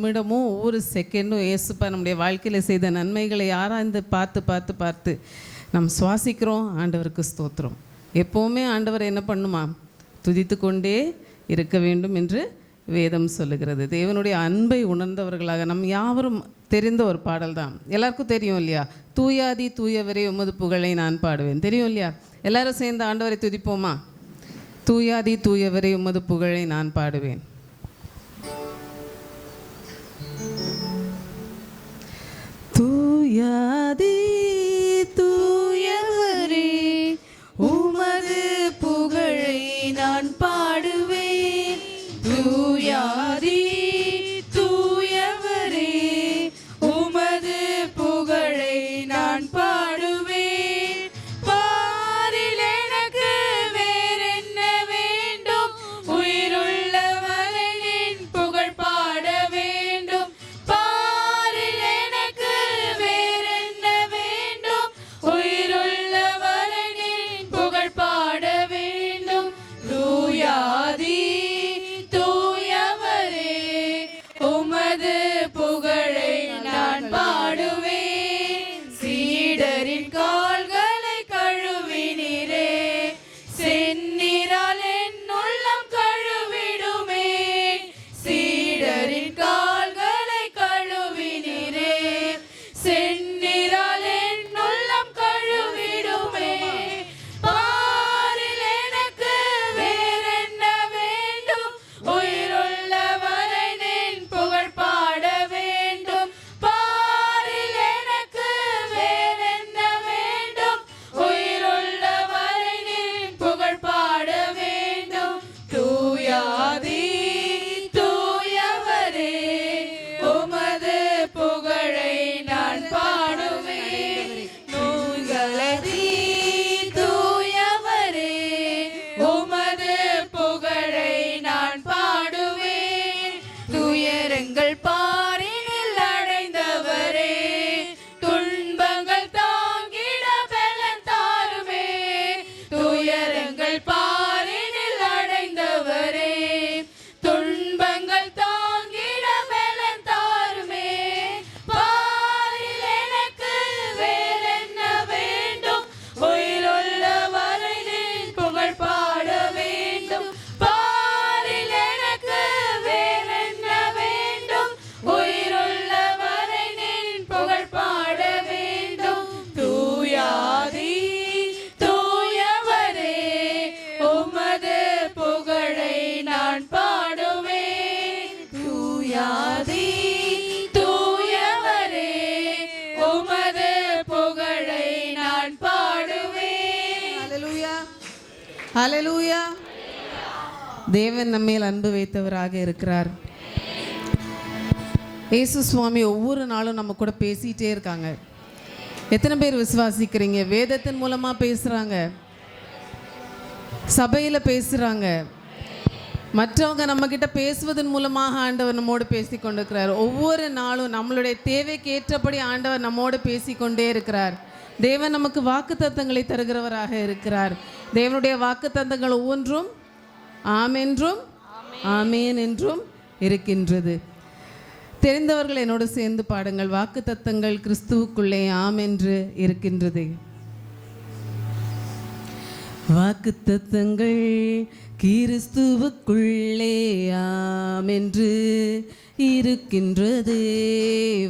நிமிடமும் ஒவ்வொரு செகண்டும் ஏசுப்பா நம்முடைய வாழ்க்கையில் செய்த நன்மைகளை ஆராய்ந்து பார்த்து பார்த்து பார்த்து நாம் சுவாசிக்கிறோம். ஆண்டவருக்கு ஸ்தோத்திரம். எப்போவுமே ஆண்டவர் என்ன பண்ணுமா? துதித்து கொண்டே இருக்க வேண்டும் என்று வேதம் சொல்லுகிறது. தேவனுடைய அன்பை உணர்ந்தவர்களாக நம் யாவரும் தெரிந்த ஒரு பாடல் தான் எல்லாருக்கும் தெரியும் இல்லையா? தூயாதி தூயவரே உமது புகழை நான் பாடுவேன். தெரியும் இல்லையா? எல்லாரும் சேர்ந்து ஆண்டவரை துதிப்போமா? தூயாதி தூயவரே உமது புகழை நான் பாடுவேன். தூயாதி தூயவரே தேவன் நம்மேல் அன்பு வைத்தவராக இருக்கிறார். ஏசு சுவாமி ஒவ்வொரு நாளும் நம்ம கூட பேசிட்டே இருக்காங்க. எத்தனை பேர் விசுவாசிக்கிறீங்க? வேதத்தின் மூலமா பேசுறாங்க. சபையில பேசுறாங்க. மற்றவங்க நம்ம கிட்ட பேசுவதன் மூலமாக ஆண்டவர் நம்மோடு பேசி கொண்டிருக்கிறார். ஒவ்வொரு நாளும் நம்மளுடைய தேவைக்கு ஏற்றபடி ஆண்டவர் நம்மோடு பேசி கொண்டே இருக்கிறார். தேவன் நமக்கு வாக்கு தத்தங்களை தருகிறவராக இருக்கிறார். தேவனுடைய வாக்கு தத்தங்கள் ஒவ்வொன்றும் ஆமென்றும் ஆமேன் என்றும் இருக்கின்றது. தெரிந்தவர்கள் என்னோடு சேர்ந்து பாடுங்கள். வாக்கு தத்தங்கள் கிறிஸ்துவுக்குள்ளே ஆம் என்று இருக்கின்றது வாக்குத்தத்தங்கள் கிறிஸ்துவுக்குள்ளே ஆம் என்று இருக்கின்றது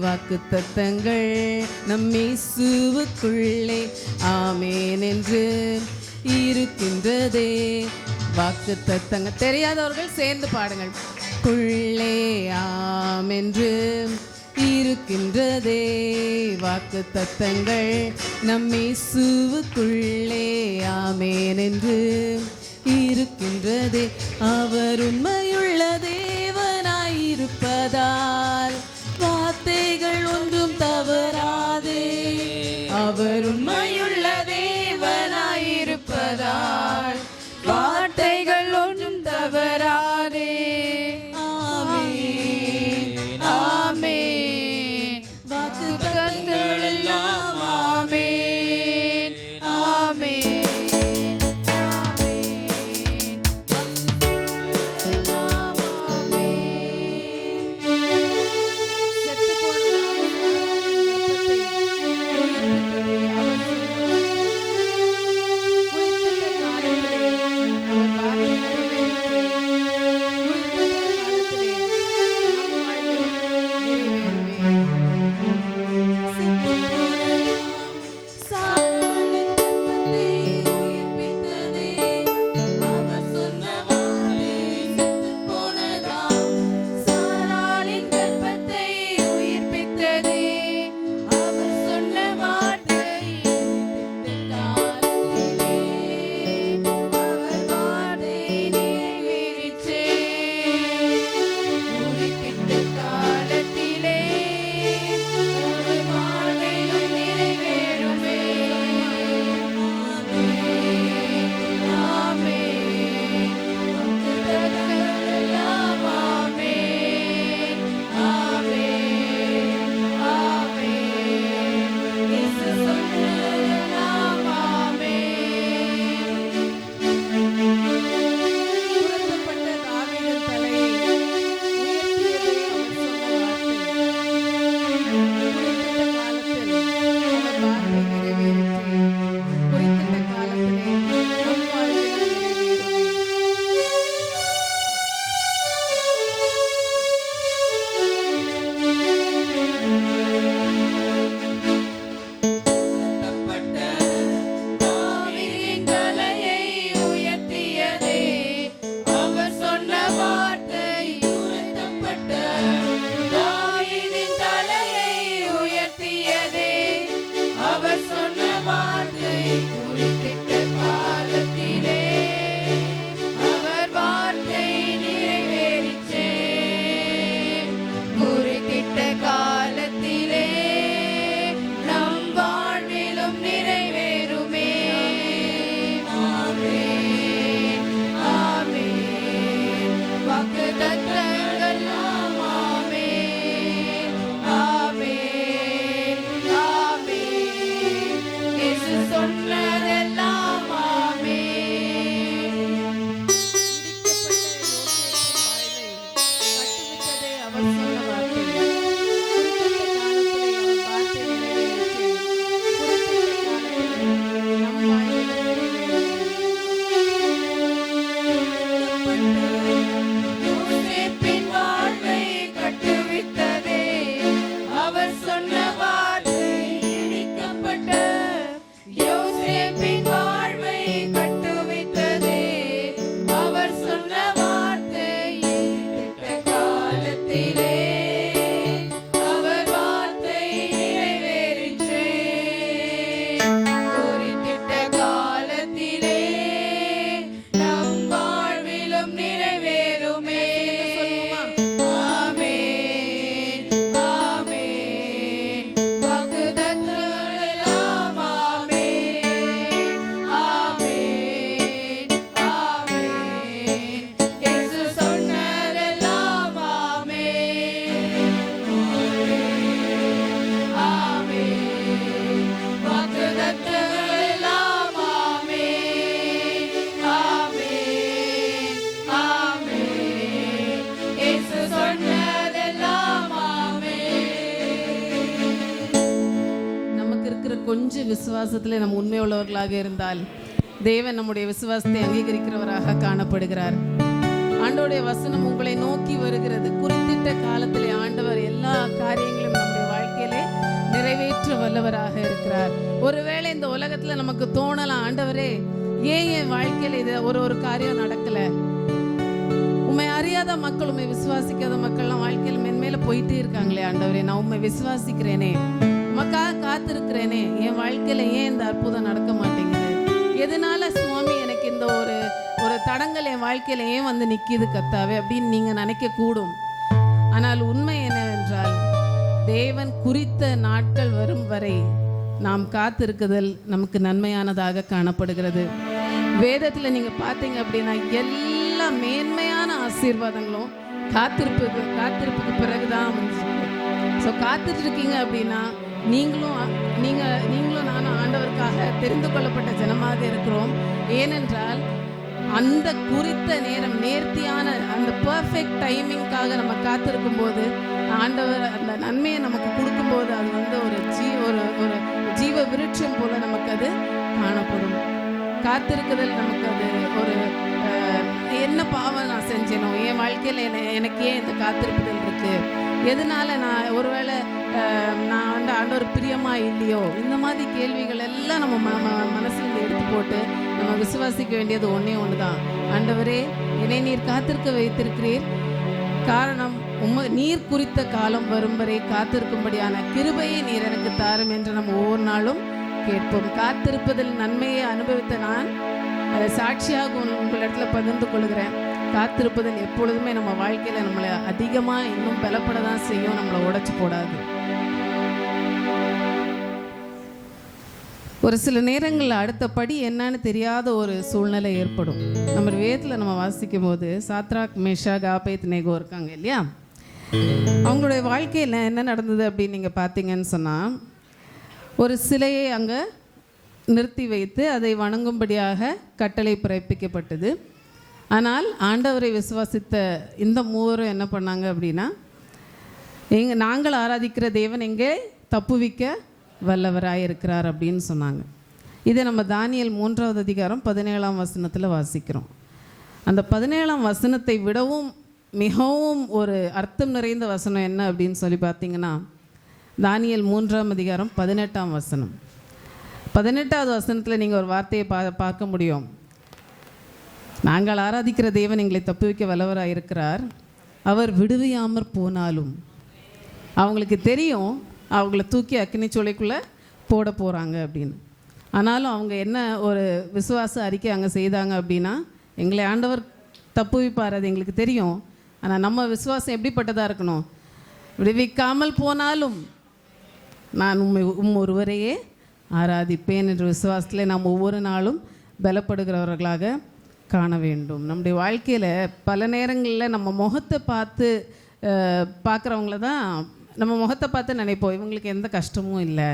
வாக்குத்தத்தங்கள் நம் இயேசுவுக்குள்ளே ஆமேன் என்று இருக்கின்றதே. வாக்கு தத்தங்க தெரியாதவர்கள் சேர்ந்து பாடுங்கள். குள்ளே ஆம் என்று இருக்கின்றதே. வாக்கு தத்தங்கள் நம்மை இயேசுவுக்குள்ளே ஆமேன் என்று இருக்கின்றதே. அவர் உண்மையுள்ள தேவனாயிருப்பதால் வார்த்தைகள் ஒன்றும் தவறாதே. அவர் உண்மையுள்ள தேவனாயிருப்பதால் ஒன்றும் te விசுவாசத்தில் நம்ம உண்மை உள்ளவர்களாக இருந்தால் தேவன் நம்முடைய விசுவாசத்தை அங்கீகரிக்கிறவராக காணப்படுகிறார். ஆண்டோடைய வசனம் உங்களை நோக்கி வருகிறது. குறிப்பிட்ட காலத்திலே ஆண்டவர் எல்லா காரியங்களும் நம்முடைய வாழ்க்கையிலே நிறைவேற்ற வல்லவராக இருக்கிறார். ஒருவேளை இந்த உலகத்துல நமக்கு தோணலாம் ஆண்டவரே ஏன் என் வாழ்க்கையில இது ஒரு ஒரு காரியம் நடக்கல? உண்மை அறியாத மக்கள் உண்மை விசுவாசிக்காத மக்கள்லாம் வாழ்க்கையில் மென்மேல போயிட்டே இருக்காங்களே ஆண்டவரே நான் உண்மை விசுவாசிக்கிறேனே. உமக்காக காத்திருக்கிறேனே. என் வாழ்க்கையில ஏன் இந்த அற்புதம் நடக்க மாட்டேங்குது? எதனால சுவாமி எனக்கு இந்த ஒரு ஒரு தடங்கள் என் வாழ்க்கையில ஏன் வந்து நிக்கிது கத்தாவே அப்படின்னு நீங்க நினைக்க கூடும். ஆனால் உண்மை என்னவென்றால் தேவன் குறித்த நாட்கள் வரும் வரை நாம் காத்திருக்குதல் நமக்கு நன்மையானதாக காணப்படுகிறது. வேதத்தில் நீங்க பார்த்தீங்க அப்படின்னா எல்லா மேன்மையான ஆசீர்வாதங்களும் காத்திருப்புக்கு காத்திருப்புக்கு பிறகுதான் வந்துச்சு ஸோ காத்துட்டு இருக்கீங்க அப்படின்னா நீங்களும் நீங்கள் நீங்களும் நானும் ஆண்டவருக்காக தெரிந்து கொள்ளப்பட்ட ஜனமாக இருக்கிறோம். ஏனென்றால் அந்த குறித்த நேரம் நேர்த்தியான அந்த பர்ஃபெக்ட் டைமிங்க்காக நம்ம காத்திருக்கும் போது ஆண்டவர் அந்த நன்மையை நமக்கு கொடுக்கும்போது அது வந்து ஒரு ஜீ ஒரு ஒரு ஜீவ விருட்சம் போல நமக்கு அது காணப்படும். காத்திருக்குதல் நமக்கு அது ஒரு என்ன பாவம் நான் செஞ்சேனோ என் வாழ்க்கையில் என்ன எனக்கு ஏன் இந்த காத்திருப்புதல் இருக்குது எதனால நான் ஒருவேளை நான் வந்து ஆண்டவர் பிரியமா இல்லையோ? இந்த மாதிரி கேள்விகள் எல்லாம் நம்ம ம மனசுல எடுத்து போட்டு நம்ம விசுவாசிக்க வேண்டியது ஒன்றே ஒன்று தான் ஆண்டவரே என்னை நீர் காத்திருக்க வைத்திருக்கிறீர். காரணம் உம நீர் குறித்த காலம் வரும் வரை காத்திருக்கும்படியான கிருபையை நீர் எனக்கு தாரும் என்று நம்ம ஒவ்வொரு நாளும் கேட்போம். காத்திருப்பதில் நன்மையை அனுபவித்த நான் அதை சாட்சியாக உங்கள் உங்களிடத்துல பகிர்ந்து கொள்கிறேன். காத்திருப்பதில் எப்பொழுதுமே நம்ம வாழ்க்கையில நம்மளை அதிகமா இன்னும் பலப்பட தான் செய்யும். நம்மளை உடைச்சு போடாது. ஒரு சில நேரங்களில் அடுத்த படி என்னன்னு தெரியாத ஒரு சூழ்நிலை ஏற்படும். நம்ம வேதத்தில் நம்ம வாசிக்கும் போது சாத்ராக் மேஷாக் ஆபேத் நேகோ இருக்காங்க இல்லையா? அவங்களுடைய வாழ்க்கையில் என்ன நடந்தது அப்படின்னு நீங்கள் பார்த்தீங்கன்னு சொன்னால் ஒரு சிலையை அங்கே நிறுத்தி வைத்து அதை வணங்கும்படியாக கட்டளை பிறப்பிக்கப்பட்டது. ஆனால் ஆண்டவரை விசுவாசித்த இந்த மூவரும் என்ன பண்ணாங்க அப்படின்னா எங்க நாங்கள் ஆராதிக்கிற தேவன் எங்கே? தப்புவிக்க வல்லவராக இருக்கிறார் அப்படின்னு சொன்னாங்க. இதை நம்ம தானியல் மூன்றாவது அதிகாரம் பதினேழாம் வசனத்தில் வாசிக்கிறோம். அந்த பதினேழாம் வசனத்தை விடவும் மிகவும் ஒரு அர்த்தம் நிறைந்த வசனம் என்ன அப்படின்னு சொல்லி பார்த்தீங்கன்னா தானியல் மூன்றாம் அதிகாரம் பதினெட்டாம் வசனம். பதினெட்டாவது வசனத்தில் நீங்கள் ஒரு வார்த்தையை பா பார்க்க முடியும். நாங்கள் ஆராதிக்கிற தேவன் எங்களை தப்புவிக்க வல்லவராக இருக்கிறார். அவர் விடுவியாமற் போனாலும். அவங்களுக்கு தெரியும் அவங்கள தூக்கி அக்னி சோலைக்குள்ளே போட போகிறாங்க அப்படின்னு. ஆனாலும் அவங்க என்ன ஒரு விசுவாச அறிக்கை அங்கே செய்தாங்க அப்படின்னா எங்களை ஆண்டவர் தப்புவிப்பார் அது எங்களுக்கு தெரியும். ஆனால் நம்ம விசுவாசம் எப்படிப்பட்டதாக இருக்கணும்? விடுவிக்காமல் போனாலும் நான் உண்மை உம் ஒருவரையே ஆராதிப்பேன் என்ற விசுவாசத்தில் நாம் ஒவ்வொரு நாளும் பலப்படுகிறவர்களாக காண வேண்டும். நம்முடைய வாழ்க்கையில் பல நேரங்களில் நம்ம முகத்தை பார்த்து பார்க்குறவங்கள தான் நம்ம முகத்தை பார்த்து நினைப்போம். இவங்களுக்கு எந்த கஷ்டமும் இல்லை.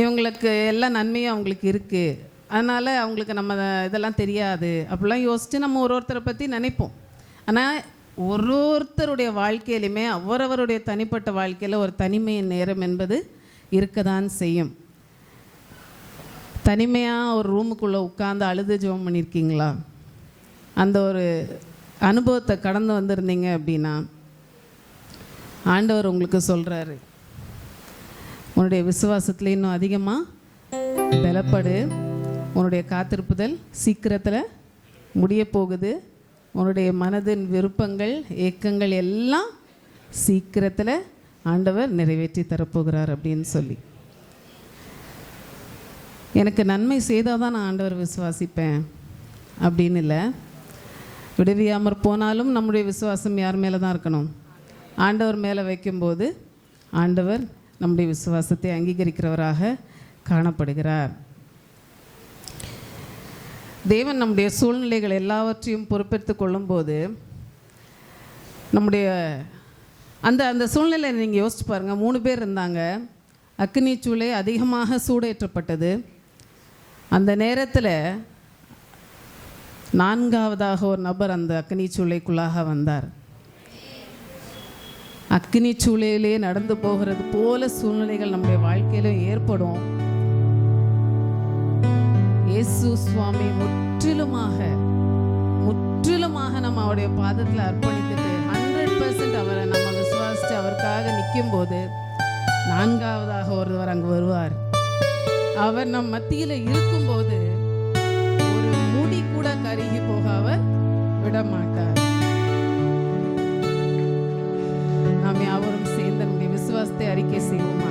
இவங்களுக்கு எல்லா நன்மையும் அவங்களுக்கு இருக்குது அதனால் அவங்களுக்கு நம்ம இதெல்லாம் தெரியாது. அப்படிலாம் யோசித்து நம்ம ஒரு ஒருத்தரை பற்றி நினைப்போம். ஆனால் ஒரு ஒருத்தருடைய வாழ்க்கையிலுமே அவரவருடைய தனிப்பட்ட வாழ்க்கையில் ஒரு தனிமையின் நேரம் என்பது இருக்க தான் செய்யும். தனிமையாக ஒரு ரூமுக்குள்ளே உட்காந்து அழுது ஜெபம் பண்ணியிருக்கீங்களா அந்த ஒரு அனுபவத்தை கடந்து வந்திருந்தீங்க அப்படின்னா ஆண்டவர் உங்களுக்கு சொல்கிறாரு உன்னுடைய விசுவாசத்தில் இன்னும் அதிகமாக பலப்படு. உன்னுடைய காத்திருப்புதல் சீக்கிரத்தில் முடிய போகுது. உன்னுடைய மனதின் விருப்பங்கள் ஏக்கங்கள் எல்லாம் சீக்கிரத்தில் ஆண்டவர் நிறைவேற்றி தரப்போகிறார் அப்படின்னு சொல்லி. எனக்கு நன்மை செய்தால் தான் நான் ஆண்டவர் விசுவாசிப்பேன் அப்படின்னு இல்லை. விடுவியாமற் போனாலும் நம்முடைய விசுவாசம் யார் மேலே தான் இருக்கணும்? ஆண்டவர் மேலே வைக்கும்போது ஆண்டவர் நம்முடைய விசுவாசத்தை அங்கீகரிக்கிறவராக காணப்படுகிறார். தேவன் நம்முடைய சூழ்நிலைகள் எல்லாவற்றையும் பொறுப்பெடுத்து கொள்ளும்போது நம்முடைய அந்த அந்த சூழ்நிலையை நீங்கள் யோசிச்சு பாருங்கள் மூணு பேர் இருந்தாங்க. அக்னி சூளை அதிகமாக சூடேற்றப்பட்டது. அந்த நேரத்தில் நான்காவதாக ஒரு நபர் அந்த அக்னி சூளைக்குள்ளாக வந்தார். அக்னி சூளையிலே நடந்து போகிறது போல சூழ்நிலைகள் நம்முடைய வாழ்க்கையிலும் ஏற்படும். இயேசு சுவாமி முற்றிலுமாக முற்றிலுமாக நம்ம அவருடைய பாதத்தில் அர்ப்பணித்துட்டு ஹண்ட்ரட் பர்சன்ட் அவரை நம்ம விசுவாசித்து அவருக்காக நிற்கும் போது நான்காவதாக ஒருவர் அங்கு வருவார். அவர் நம் மத்தியில் இருக்கும்போது ஒரு முடி கூட கருகி போக அவர் விட மாட்டார் நாம் யாவரும் சேர்ந்து நம்முடைய விசுவாசத்தை அறிக்கை செய்வோமா?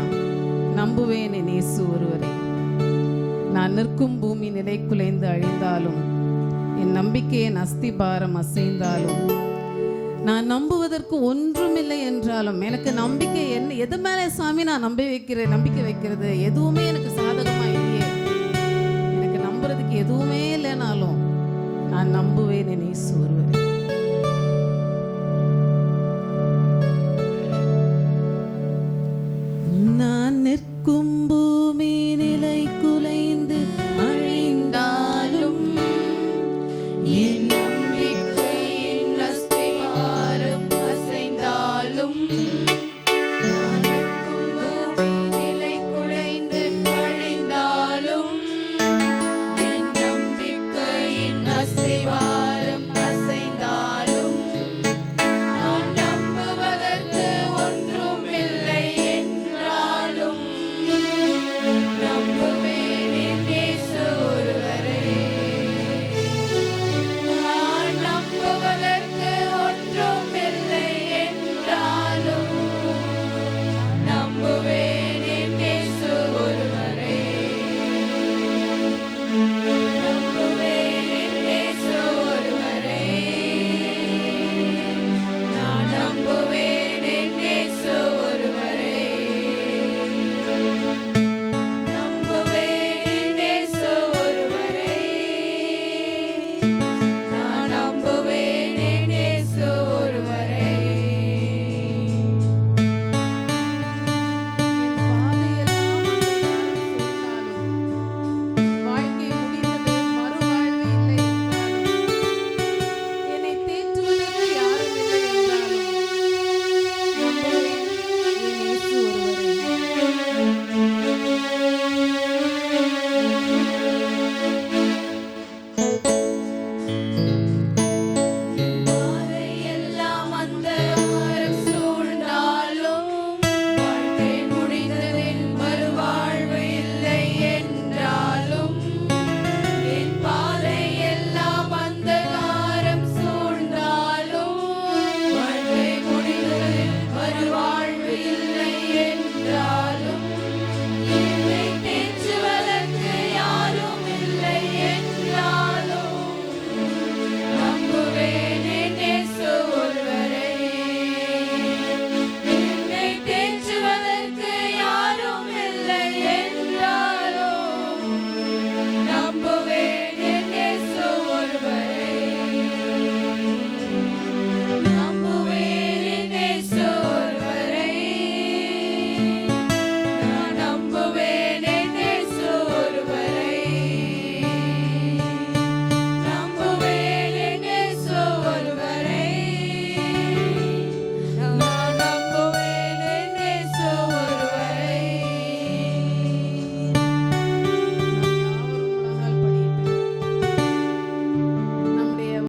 நம்புவேன் என் இயேசு ஒருவரே. நான் நிற்கும் பூமி நிலை குலைந்து அழிந்தாலும் என் நம்பிக்கையின் அஸ்திபாரம் அசைந்தாலும் நான் நம்புவதற்கு ஒன்றுமில்லை என்றாலும் எனக்கு நம்பிக்கை என்ன? எது மேலே சாமி நான் நம்பி வைக்கிறேன் நம்பிக்கை வைக்கிறது? எதுவுமே எனக்கு எதுவுமே இல்லைனாலும் நான் நம்புவேன் என்னை சோர்வேன்